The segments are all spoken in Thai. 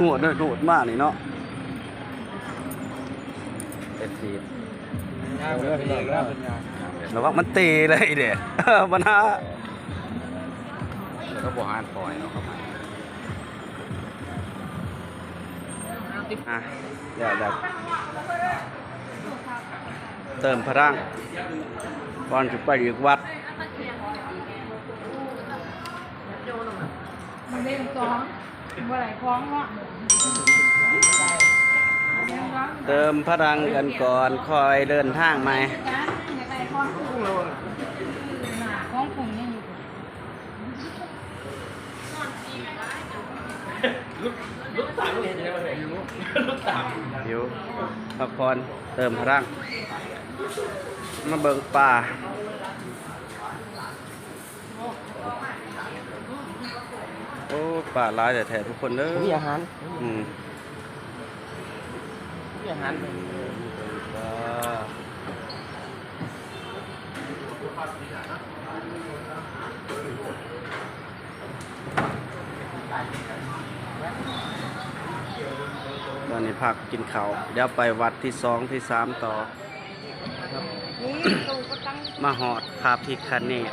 หัวโดดโดดมากนี่เนาะเอฟซีย่างแบบนี้แล้วเป็นย่างระวังมันตีเลยเด็ดมันฮะแล้วก็บวหานปล่อยเนาะครับอะเดี๋ยวเดี๋ยวเติมพลังก่อนจะไปอีกวัดมันเล่นสอง เมื่อไหร่คล้องเนาะเติมพลังกันก่อนคอยเดินทางไหมจ้าอยากได้คล้องคู่คล้องผงยังอยู่หิวพักผ่อนเติมพลังมาเบิ่งป่าโอ้ป่าหลายแต่แท้ทุกคนเด้อมีอาหารอืมมีอาหารป่าตอนนี้พักกินข้าวเดี๋ยวไปวัดที่สองที่สามต่อนี่ตูก็ตั้งมาหอดพาพิคเนต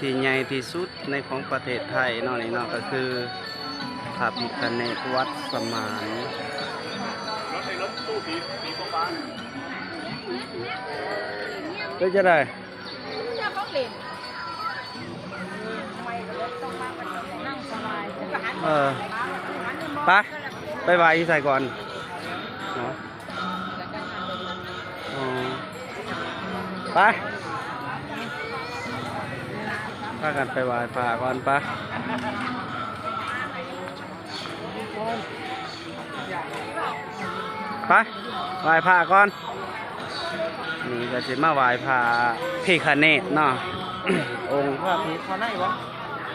ที่ใหญ่ที่สุดในของประเทศไทยนอกนี่เนาะก็คือพาพิคเนตวัดสมานก็จะได้จะต้เออไปไปไหวใส่ก่อนเนาะอ๋อไป พากันไปไหว้พระก่อนปะไปไหว้พระก่อน นี่ก็จะมาไหว้พระพิคเนตเนาะ องค์ว่าผีเขาได้บ่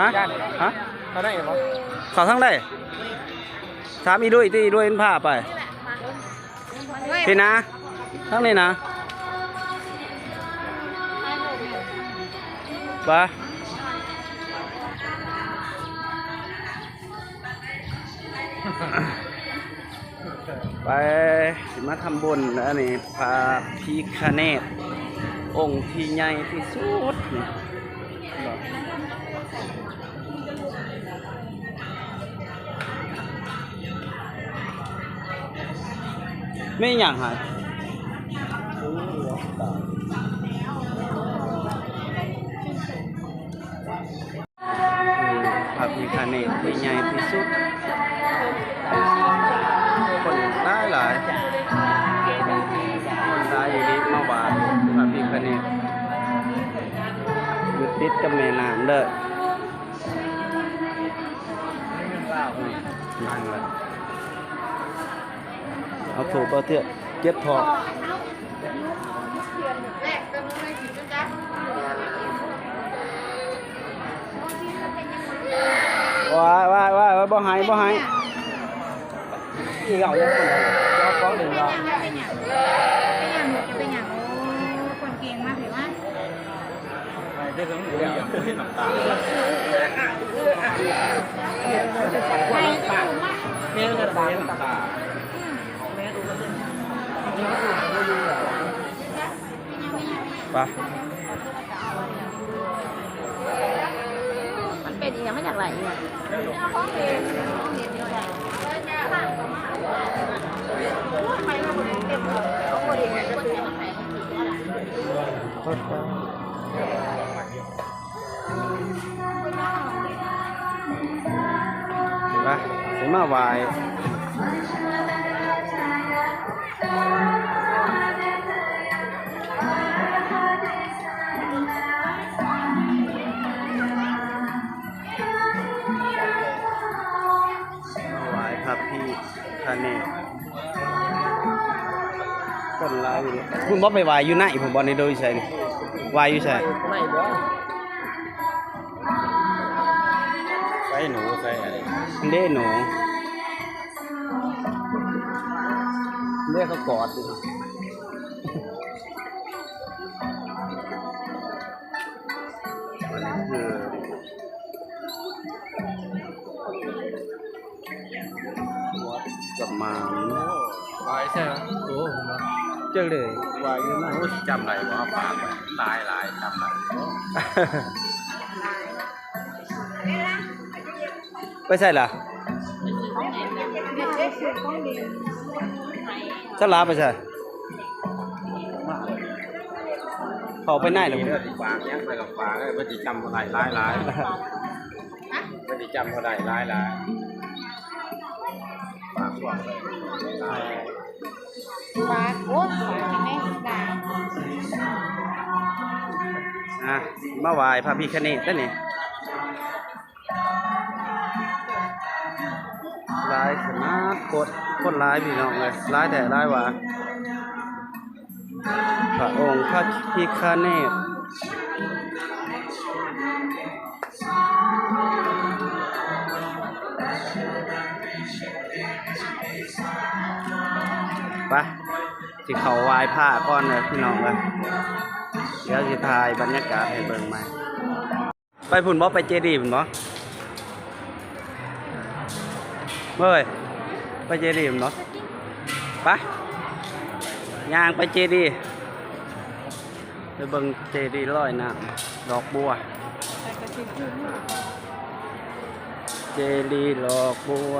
ฮะย่านฮะเขาได้บ่เขาทั้งได้ถามอีด้วยที่อีด้วยเห็นผ้าไปพี่นะ ทั้งนี้นะไป ไปสิมาทำบุญอันนี้พระพิคเนตองค์ที่ใหญ่ที่สุดนี่ไม่อย่างหายพระพิคเนตที่ใหญ่ที่สุด คนได้หลายคนได้อยู่ดีมาหวานพระพิคเนตอยู่ติดกับแม่น้ำเด้อนั่งเลยเอาถูกเอาเถอะเจ็บทองว้ายว้ายว้ายว้ายบ่หายบ่หายีเหล่ายังคนเราฟ้องหนึ่งเราเป็นอย่างเป็นอย่างเป็นอย่างคนเก่งมากเลยว่าได้ทั้งเดียวน้ำตาใครจะถูกมากแม่ก็ตายน้ำตาไปมันเป็นอย่างไม่อยากไหลเนี่ย ไปสิมาไหวาย คเนศคนหลายอยู่เลยคุณบอกไปไหวายอยู่ไหนผมบอกในโดยใช่นี่ไหวายอยู่ใช่ไม่บ่ใส่หนูใส่อะไรเด้หนูเด้เขากอดอยู่อันนี้คือ สมานวายใช่ไหมโอ้เจอเลยวายอยู่นั่นโอ้จำไรวะปากหลายหลายจำไรไปใช่ล่ะเด็กเด็กสุดต้องเรียนสลาไปใช่เขาไปไหนหรอเลือดฝากยังไปกับฝากเลยไม่ได้จำเท่าไหร่หลายหลายไม่ได้จำเท่าไหร่หลายหลาย ฝากฝาเลยหลาโอ้ปากจะไม่ด่าอะมาวายพระพิคเนตได้นี่ลายขนาดกดกดลายพี่น้องเลยลายแต่ลายว่าพระองค์พระพิคเนต ไปสิเขาวายผ้าก้อนเลยพี่น้องเลยเดี๋ยวสิถ่ายบรรยากาศให้เบิ่งม่ไปพุ่นบ่ไปเจดีย์พุ่นบ่เฮ้ยไปเจดีย์พุ่นบ่ไปย่างไปเจดีไปเบิ่งเจดีลอยน้ำดอกบัวเจดีดอกบัว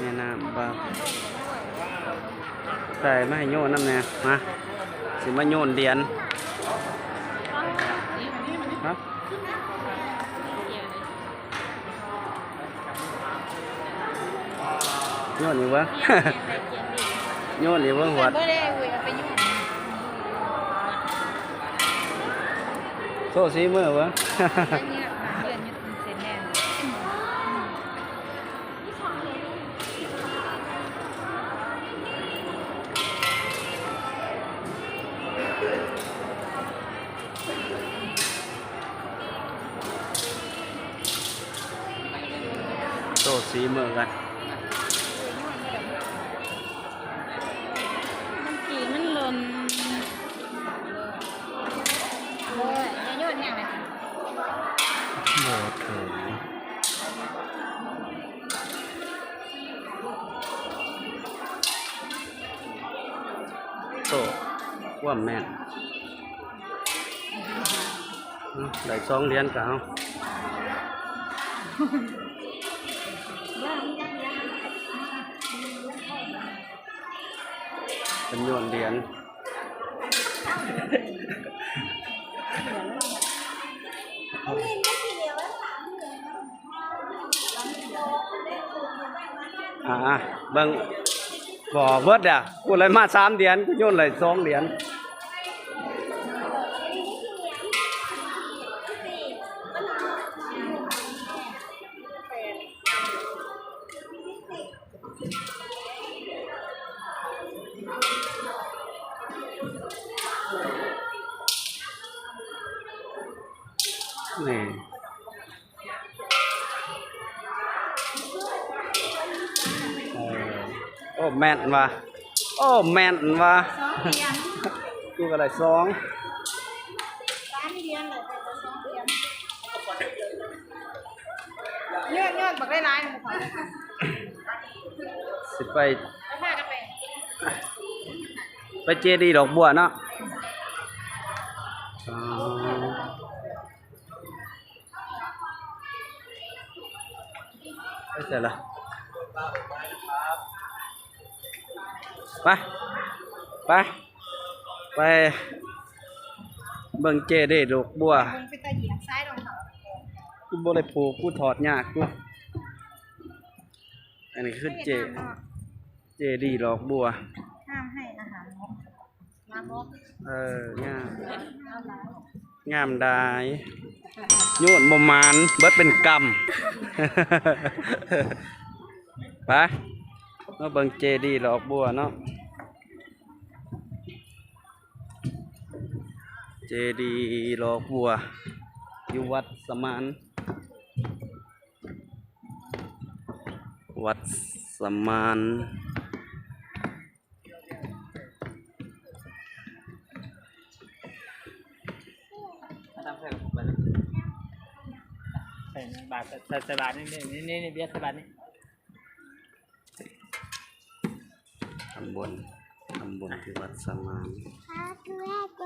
แม่น้ำบ่าใส่มาให้โยนน้ำแน่มาสิมาโยนเหรียญครับโยนอยู่เบ้างโยนอยู่เบ้าหัวโซ่สีเมือเบ้างอันนี้ โซ่สีมือกันมันกี่มันหล่นโอ้ยอย่าโยนแห้งเลยโหถึงโซ่ว่าแม่นเอาได้สองเหรียญกันเอา เป็นโยนเหรียญอ่าเบิ่งบ่เบิดอะกูเลยมาสามเหรียญกูโยนเลยสองเหรียญ โอ้แม่นว่ะโอ้แม่นว่ะสองเหรียญกูก็ได้สองสามเหรียญเลยแต่สองเหรียญโยนโยนบักได้ร้ายหนึ่งคนสิไปแล้วพากันไป ไปเจดีย์ดอกบัวเนาะอ๋อไปเสร็จละ ไปไปไปเบิ่งเจดีย์ดอกบัวมึงไปตะเหยียบซ้ายลงเขากูบ่ได้ผูกกูถอดยากกูอันนี้คือเจ เจดีย์ดอกบัว ห้ามให้อาหารนกน้ำนกเอองามน้ำน้งามได้โยนบ่มานเบิดเป็นกรรม ไป มาเบิงเจดีย์ดอกบัวเนาะเจดีย์ดอกบัวอยู่วัดสมาน วัดสมานใส่บาทใส่บาทนี่นี่นี่นี่เบียร์ใส่บาทนี่ำบลต